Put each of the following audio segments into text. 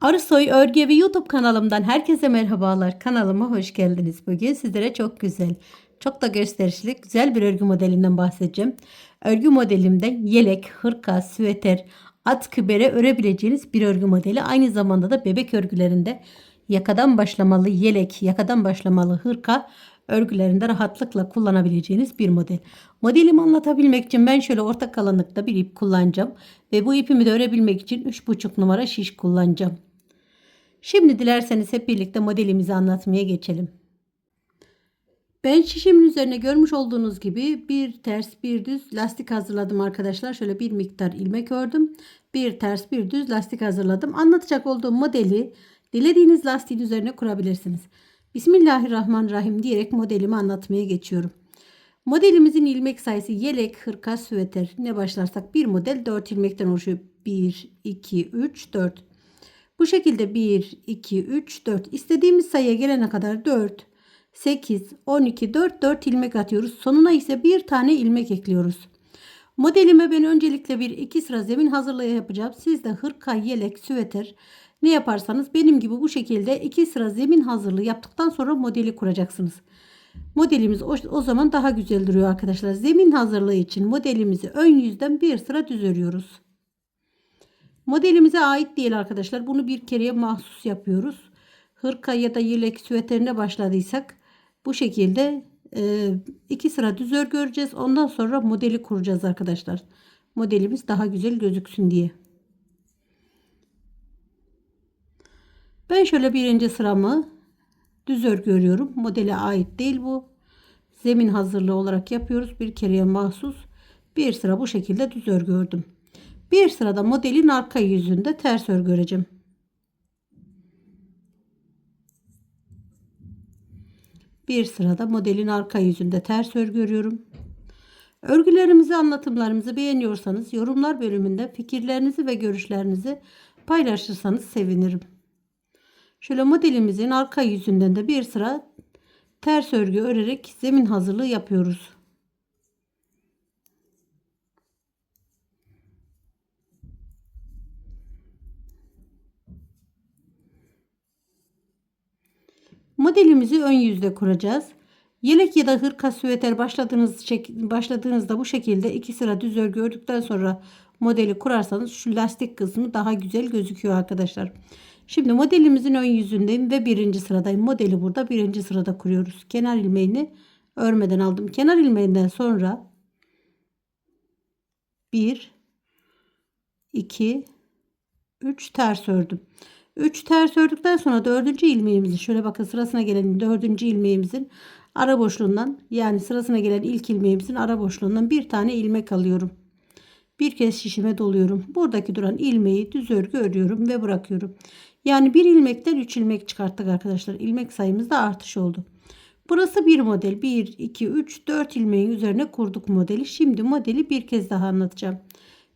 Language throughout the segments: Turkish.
Arısoy Örgü ve YouTube kanalımdan herkese merhabalar. Kanalıma hoş geldiniz. Bugün sizlere çok güzel, çok da gösterişli, güzel bir örgü modelinden bahsedeceğim. Örgü modelimde yelek, hırka, süveter, atkı, bere örebileceğiniz bir örgü modeli. Aynı zamanda da bebek örgülerinde yakadan başlamalı yelek, yakadan başlamalı hırka örgülerinde rahatlıkla kullanabileceğiniz bir model. Modelimi anlatabilmek için ben şöyle orta kalınlıkta bir ip kullanacağım. Ve bu ipimi de örebilmek için 3,5 numara şiş kullanacağım. Şimdi dilerseniz hep birlikte modelimizi anlatmaya geçelim. Ben şişimin üzerine görmüş olduğunuz gibi bir ters bir düz lastik hazırladım arkadaşlar. Şöyle bir miktar ilmek ördüm. Bir ters bir düz lastik hazırladım. Anlatacak olduğum modeli dilediğiniz lastiğin üzerine kurabilirsiniz. Bismillahirrahmanirrahim diyerek modelimi anlatmaya geçiyorum. Modelimizin ilmek sayısı yelek, hırka, süveter. Ne başlarsak bir model 4 ilmekten oluşuyor. 1, 2, 3, 4. Bu şekilde 1, 2, 3, 4. İstediğimiz sayıya gelene kadar 4, 8, 12, 4, 4 ilmek atıyoruz. Sonuna ise bir tane ilmek ekliyoruz. Modelime ben öncelikle bir iki sıra zemin hazırlığı yapacağım. Siz de hırka, yelek, süveter ne yaparsanız benim gibi bu şekilde iki sıra zemin hazırlığı yaptıktan sonra modeli kuracaksınız. Modelimiz o, o zaman daha güzel duruyor arkadaşlar. Zemin hazırlığı için modelimizi ön yüzden bir sıra düz örüyoruz. Modelimize ait değil arkadaşlar. Bunu bir kereye mahsus yapıyoruz. Hırka ya da yelek süveterine başladıysak bu şekilde e, iki sıra düz örgü öreceğiz. Ondan sonra modeli kuracağız arkadaşlar. Modelimiz daha güzel gözüksün diye. Ben şöyle birinci sıramı düz örgü örüyorum. Modele ait değil bu. Zemin hazırlığı olarak yapıyoruz. Bir kereye mahsus. Bir sıra bu şekilde düz örgü ördüm. Bir sırada modelin arka yüzünde ters örgü öreceğim. Bir sırada modelin arka yüzünde ters örgü örüyorum. Örgülerimizi, anlatımlarımızı beğeniyorsanız yorumlar bölümünde fikirlerinizi ve görüşlerinizi paylaşırsanız sevinirim. Şöyle modelimizin arka yüzünden de bir sıra ters örgü örerek zemin hazırlığı yapıyoruz. Modelimizi ön yüzde kuracağız. Yelek ya da hırka süveter başladığınız başladığınızda bu şekilde iki sıra düz örgü ördükten sonra modeli kurarsanız şu lastik kısmı daha güzel gözüküyor arkadaşlar. Şimdi modelimizin ön yüzündeyim ve birinci sıradayım. Modeli burada birinci sırada kuruyoruz. Kenar ilmeğini örmeden aldım. Kenar ilmeğinden sonra 1 2 3 ters ördüm. 3 ters ördükten sonra dördüncü ilmeğimizi şöyle bakın sırasına gelen dördüncü ilmeğimizin ara boşluğundan yani sırasına gelen ilk ilmeğimizin ara boşluğundan bir tane ilmek alıyorum. Bir kez şişime doluyorum. Buradaki duran ilmeği düz örgü örüyorum ve bırakıyorum. Yani bir ilmekten 3 ilmek çıkarttık arkadaşlar. İlmek sayımızda artış oldu. Burası bir model. 1, 2, 3, 4 ilmeğin üzerine kurduk modeli. Şimdi modeli bir kez daha anlatacağım.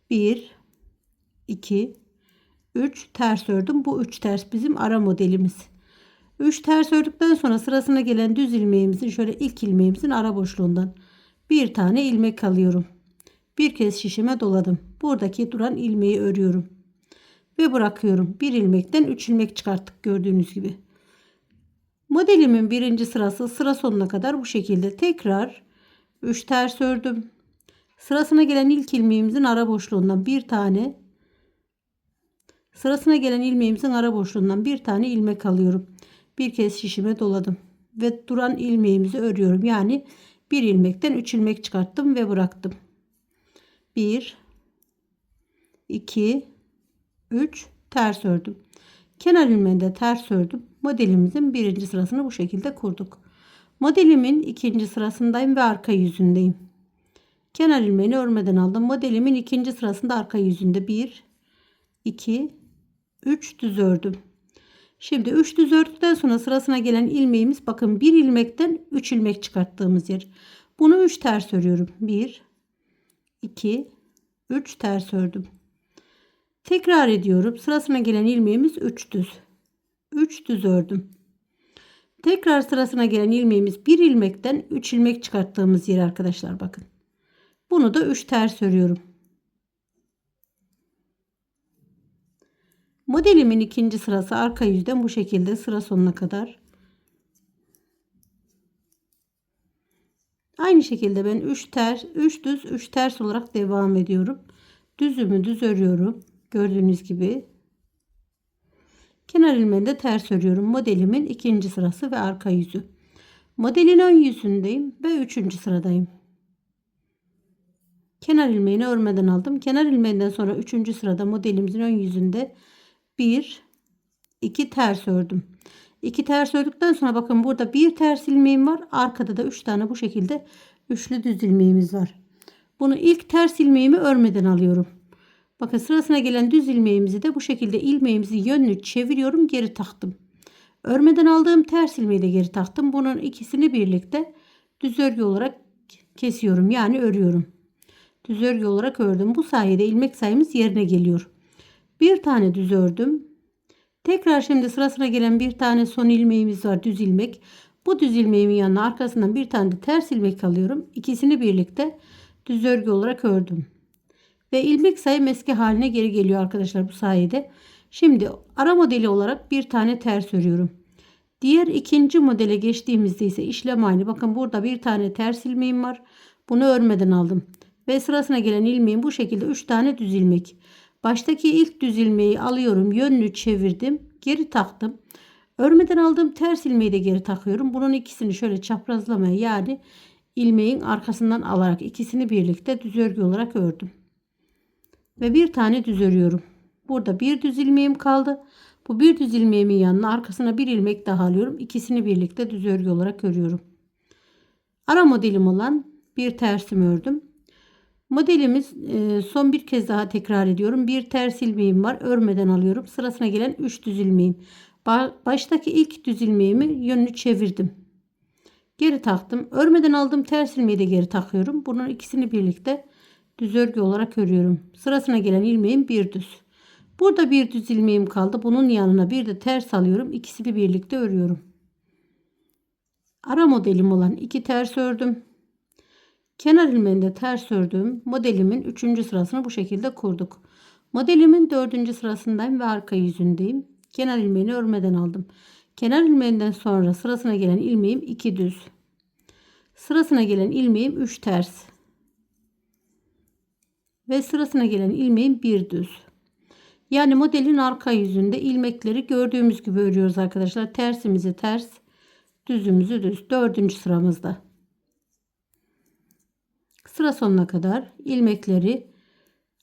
1, 2, 3 ters ördüm. Bu 3 ters bizim ara modelimiz. 3 ters ördükten sonra sırasına gelen düz ilmeğimizin şöyle ilk ilmeğimizin ara boşluğundan bir tane ilmek alıyorum. Bir kez şişime doladım. Buradaki duran ilmeği örüyorum. Ve bırakıyorum. Bir ilmekten 3 ilmek çıkarttık gördüğünüz gibi. Modelimin birinci sırası sıra sonuna kadar bu şekilde tekrar 3 ters ördüm. Sırasına gelen ilk ilmeğimizin ara boşluğundan bir tane sırasına gelen ilmeğimizin ara boşluğundan bir tane ilmek alıyorum. Bir kez şişime doladım ve duran ilmeğimizi örüyorum. Yani bir ilmekten 3 ilmek çıkarttım ve bıraktım. 1 2 3 ters ördüm. Kenar ilmeğinde ters ördüm. Modelimizin birinci sırasını bu şekilde kurduk. Modelimin ikinci sırasındayım ve arka yüzündeyim. Kenar ilmeğini örmeden aldım. Modelimin ikinci sırasında arka yüzünde 1 2 3 düz ördüm. Şimdi 3 düz ördükten sonra sırasına gelen ilmeğimiz bakın bir ilmekten 3 ilmek çıkarttığımız yer. Bunu 3 ters örüyorum. 1 2 3 ters ördüm. Tekrar ediyorum. Sırasına gelen ilmeğimiz 3 düz. 3 düz ördüm. Tekrar sırasına gelen ilmeğimiz bir ilmekten 3 ilmek çıkarttığımız yer arkadaşlar bakın. Bunu da 3 ters örüyorum. Modelimin ikinci sırası arka yüzden bu şekilde sıra sonuna kadar. Aynı şekilde ben 3 ters, 3 düz, 3 ters olarak devam ediyorum. Düzümü düz örüyorum. Gördüğünüz gibi. Kenar ilmeğini de ters örüyorum. Modelimin ikinci sırası ve arka yüzü. Modelin ön yüzündeyim ve üçüncü sıradayım. Kenar ilmeğini örmeden aldım. Kenar ilmeğinden sonra üçüncü sırada modelimizin ön yüzünde bir, iki ters ördüm. İki ters ördükten sonra bakın burada bir ters ilmeğim var. Arkada da üç tane bu şekilde üçlü düz ilmeğimiz var. Bunu ilk ters ilmeğimi örmeden alıyorum. Bakın sırasına gelen düz ilmeğimizi de bu şekilde ilmeğimizi yönlü çeviriyorum geri taktım. Örmeden aldığım ters ilmeği de geri taktım. Bunun ikisini birlikte düz örgü olarak kesiyorum. Yani örüyorum. Düz örgü olarak ördüm. Bu sayede ilmek sayımız yerine geliyor. Bir tane düz ördüm. Tekrar şimdi sırasına gelen bir tane son ilmeğimiz var. Düz ilmek. Bu düz ilmeğimin yanına arkasından bir tane de ters ilmek alıyorum. İkisini birlikte düz örgü olarak ördüm. Ve ilmek sayım eski haline geri geliyor arkadaşlar bu sayede. Şimdi ara modeli olarak bir tane ters örüyorum. Diğer ikinci modele geçtiğimizde ise işlem aynı. Bakın burada bir tane ters ilmeğim var. Bunu örmeden aldım. Ve sırasına gelen ilmeğim bu şekilde 3 tane düz ilmek. Baştaki ilk düz ilmeği alıyorum. Yönlü çevirdim. Geri taktım. Örmeden aldığım ters ilmeği de geri takıyorum. Bunun ikisini şöyle çaprazlamaya yani ilmeğin arkasından alarak ikisini birlikte düz örgü olarak ördüm. Ve bir tane düz örüyorum. Burada bir düz ilmeğim kaldı. Bu bir düz ilmeğimin yanına arkasına bir ilmek daha alıyorum. İkisini birlikte düz örgü olarak örüyorum. Ara modelim olan bir tersimi ördüm. Modelimiz e, son bir kez daha tekrar ediyorum. Bir ters ilmeğim var. Örmeden alıyorum. Sırasına gelen 3 düz ilmeğim. Baştaki ilk düz ilmeğimi yönünü çevirdim. Geri taktım. Örmeden aldığım ters ilmeği de geri takıyorum. Bunun ikisini birlikte düz örgü olarak örüyorum. Sırasına gelen ilmeğim bir düz. Burada bir düz ilmeğim kaldı. Bunun yanına bir de ters alıyorum. İkisini birlikte örüyorum. Ara modelim olan iki ters ördüm. Kenar ilmeğinde ters ördüğüm modelimin 3. sırasını bu şekilde kurduk. Modelimin 4. sırasındayım ve arka yüzündeyim. Kenar ilmeğini örmeden aldım. Kenar ilmeğinden sonra sırasına gelen ilmeğim 2 düz. Sırasına gelen ilmeğim 3 ters. Ve sırasına gelen ilmeğim 1 düz. Yani modelin arka yüzünde ilmekleri gördüğümüz gibi örüyoruz arkadaşlar. Tersimizi ters, düzümüzü düz. Dördüncü sıramızda. Sıra sonuna kadar ilmekleri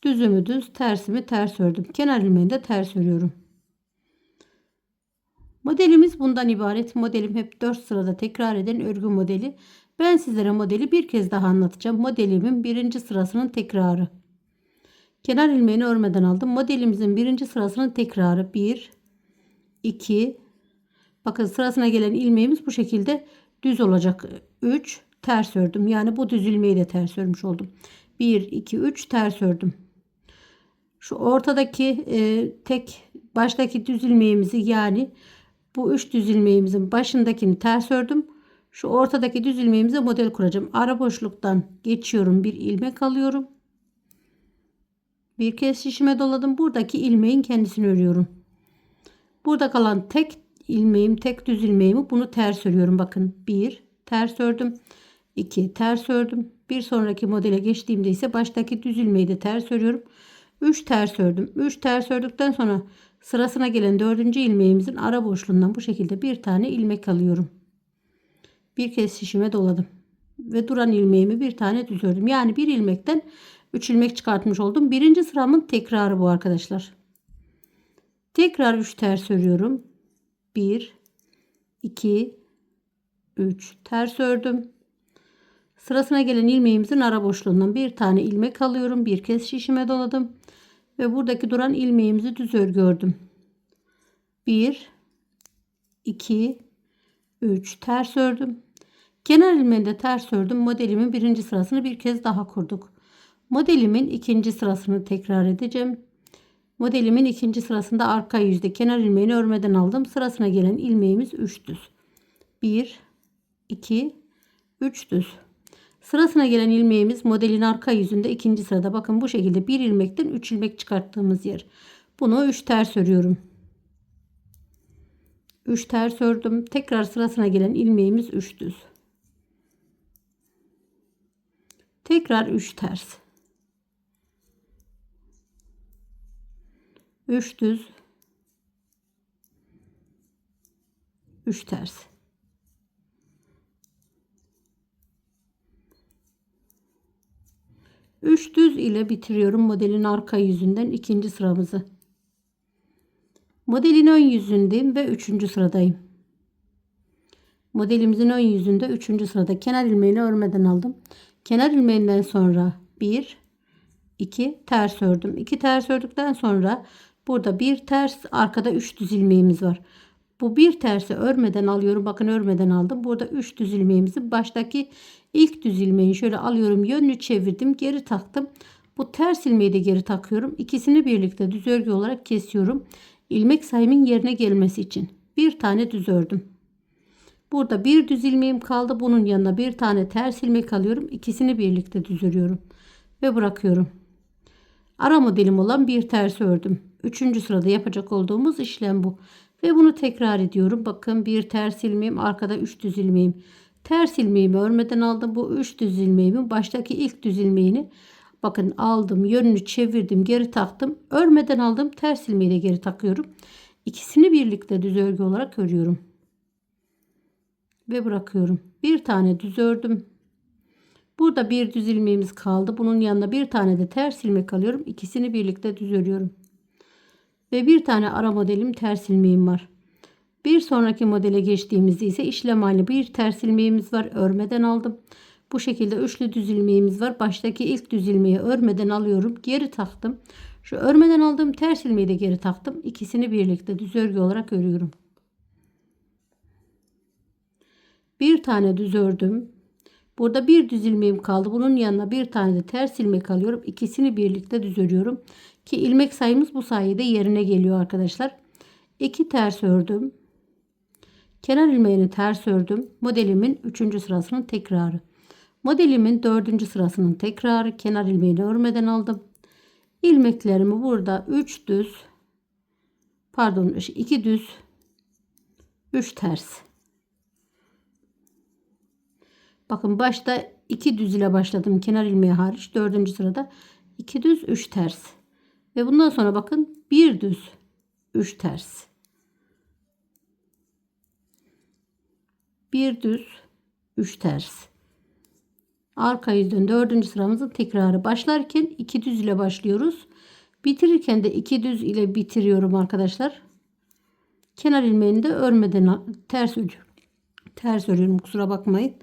düzümü düz, tersimi ters ördüm. Kenar ilmeğini de ters örüyorum. Modelimiz bundan ibaret. Modelim hep 4 sırada tekrar eden örgü modeli. Ben sizlere modeli bir kez daha anlatacağım. Modelimin birinci sırasının tekrarı. Kenar ilmeğini örmeden aldım. Modelimizin birinci sırasının tekrarı 1, 2, bakın sırasına gelen ilmeğimiz bu şekilde düz olacak. 3, ters ördüm. Yani bu düz ilmeği de ters örmüş oldum. 1, 2, 3 ters ördüm. Şu ortadaki e, tek baştaki düz ilmeğimizi yani bu 3 düz ilmeğimizin başındakini ters ördüm. Şu ortadaki düz ilmeğimize model kuracağım. Ara boşluktan geçiyorum. Bir ilmek alıyorum. Bir kez şişime doladım. Buradaki ilmeğin kendisini örüyorum. Burada kalan tek ilmeğim, tek düz ilmeğimi bunu ters örüyorum. Bakın 1 ters ördüm. 2 ters ördüm. Bir sonraki modele geçtiğimde ise baştaki düz ilmeği de ters örüyorum. 3 ters ördüm. 3 ters ördükten sonra sırasına gelen 4. ilmeğimizin ara boşluğundan bu şekilde bir tane ilmek alıyorum. Bir kez şişime doladım. Ve duran ilmeğimi bir tane düz ördüm. Yani bir ilmekten 3 ilmek çıkartmış oldum. Birinci sıramın tekrarı bu arkadaşlar. Tekrar 3 ters örüyorum. 1 2 3 ters ördüm. Sırasına gelen ilmeğimizin ara boşluğundan bir tane ilmek alıyorum. Bir kez şişime doladım. Ve buradaki duran ilmeğimizi düz örgü ördüm. 1 2 3 ters ördüm. Kenar ilmeğinde ters ördüm. Modelimin birinci sırasını bir kez daha kurduk. Modelimin ikinci sırasını tekrar edeceğim. Modelimin ikinci sırasında arka yüzde kenar ilmeğini örmeden aldım. Sırasına gelen ilmeğimiz 3 düz. 1 2 3 düz. Sırasına gelen ilmeğimiz modelin arka yüzünde ikinci sırada. Bakın bu şekilde bir ilmekten 3 ilmek çıkarttığımız yer. Bunu 3 ters örüyorum. 3 ters ördüm. Tekrar sırasına gelen ilmeğimiz 3 düz. Tekrar 3 ters. 3 düz. 3 ters. Üç düz ile bitiriyorum modelin arka yüzünden ikinci sıramızı. Modelin ön yüzündeyim ve üçüncü sıradayım. Modelimizin ön yüzünde üçüncü sırada kenar ilmeğini örmeden aldım. Kenar ilmeğinden sonra bir, iki ters ördüm. İki ters ördükten sonra burada bir ters arkada üç düz ilmeğimiz var. Bu bir tersi örmeden alıyorum. Bakın örmeden aldım. Burada 3 düz ilmeğimizi baştaki ilk düz ilmeği şöyle alıyorum. Yönünü çevirdim. Geri taktım. Bu ters ilmeği de geri takıyorum. İkisini birlikte düz örgü olarak kesiyorum. İlmek sayımın yerine gelmesi için. Bir tane düz ördüm. Burada bir düz ilmeğim kaldı. Bunun yanına bir tane ters ilmek alıyorum. İkisini birlikte düz örüyorum. Ve bırakıyorum. Ara modelim olan bir ters ördüm. Üçüncü sırada yapacak olduğumuz işlem bu. Ve bunu tekrar ediyorum. Bakın bir ters ilmeğim arkada 3 düz ilmeğim. Ters ilmeğimi örmeden aldım. Bu 3 düz ilmeğimin baştaki ilk düz ilmeğini bakın aldım. Yönünü çevirdim. Geri taktım. Örmeden aldım. Ters ilmeği de geri takıyorum. İkisini birlikte düz örgü olarak örüyorum. Ve bırakıyorum. Bir tane düz ördüm. Burada bir düz ilmeğimiz kaldı. Bunun yanına bir tane de ters ilmek alıyorum. İkisini birlikte düz örüyorum. Ve bir tane ara modelim ters ilmeğim var. Bir sonraki modele geçtiğimizde ise işlem hali bir ters ilmeğimiz var. Örmeden aldım. Bu şekilde üçlü düz ilmeğimiz var. Baştaki ilk düz ilmeği örmeden alıyorum. Geri taktım. Şu örmeden aldığım ters ilmeği de geri taktım. İkisini birlikte düz örgü olarak örüyorum. Bir tane düz ördüm. Burada bir düz ilmeğim kaldı. Bunun yanına bir tane de ters ilmek alıyorum. İkisini birlikte düz örüyorum. Ki ilmek sayımız bu sayede yerine geliyor arkadaşlar. 2 ters ördüm. Kenar ilmeğini ters ördüm. Modelimin 3. sırasının tekrarı. Modelimin 4. sırasının tekrarı. Kenar ilmeğini örmeden aldım. İlmeklerimi burada 3 düz pardon 2 düz 3 ters. Bakın başta 2 düz ile başladım. Kenar ilmeği hariç 4. sırada 2 düz 3 ters. Ve bundan sonra bakın bir düz 3 ters. Bir düz 3 ters. Arka yüzden dördüncü sıramızın tekrarı. Başlarken 2 düz ile başlıyoruz. Bitirirken de 2 düz ile bitiriyorum arkadaşlar. Kenar ilmeğini de örmeden ters örüyorum. Ters örüyorum kusura bakmayın.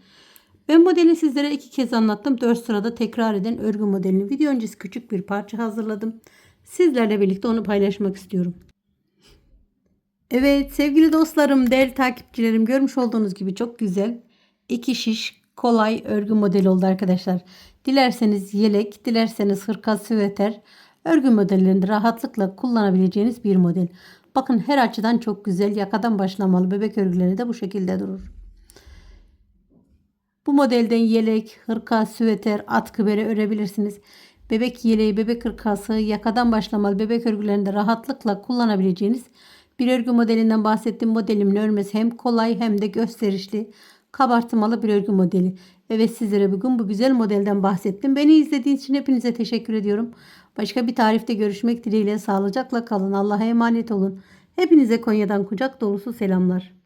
Ben modeli sizlere iki kez anlattım. 4 sırada tekrar eden örgü modelini. Video öncesi küçük bir parça hazırladım. Sizlerle birlikte onu paylaşmak istiyorum. Evet sevgili dostlarım, değerli takipçilerim görmüş olduğunuz gibi çok güzel iki şiş kolay örgü modeli oldu arkadaşlar. Dilerseniz yelek, dilerseniz hırka, süveter örgü modellerinde rahatlıkla kullanabileceğiniz bir model. Bakın her açıdan çok güzel. Yakadan başlamalı bebek örgüleri de bu şekilde durur. Bu modelden yelek, hırka, süveter, atkı bere örebilirsiniz. Bebek yeleği, bebek hırkası, yakadan başlamalı bebek örgülerinde rahatlıkla kullanabileceğiniz bir örgü modelinden bahsettiğim modelimin örmesi hem kolay hem de gösterişli, kabartmalı bir örgü modeli. Evet sizlere bugün bu güzel modelden bahsettim. Beni izlediğiniz için hepinize teşekkür ediyorum. Başka bir tarifte görüşmek dileğiyle sağlıcakla kalın. Allah'a emanet olun. Hepinize Konya'dan kucak dolusu selamlar.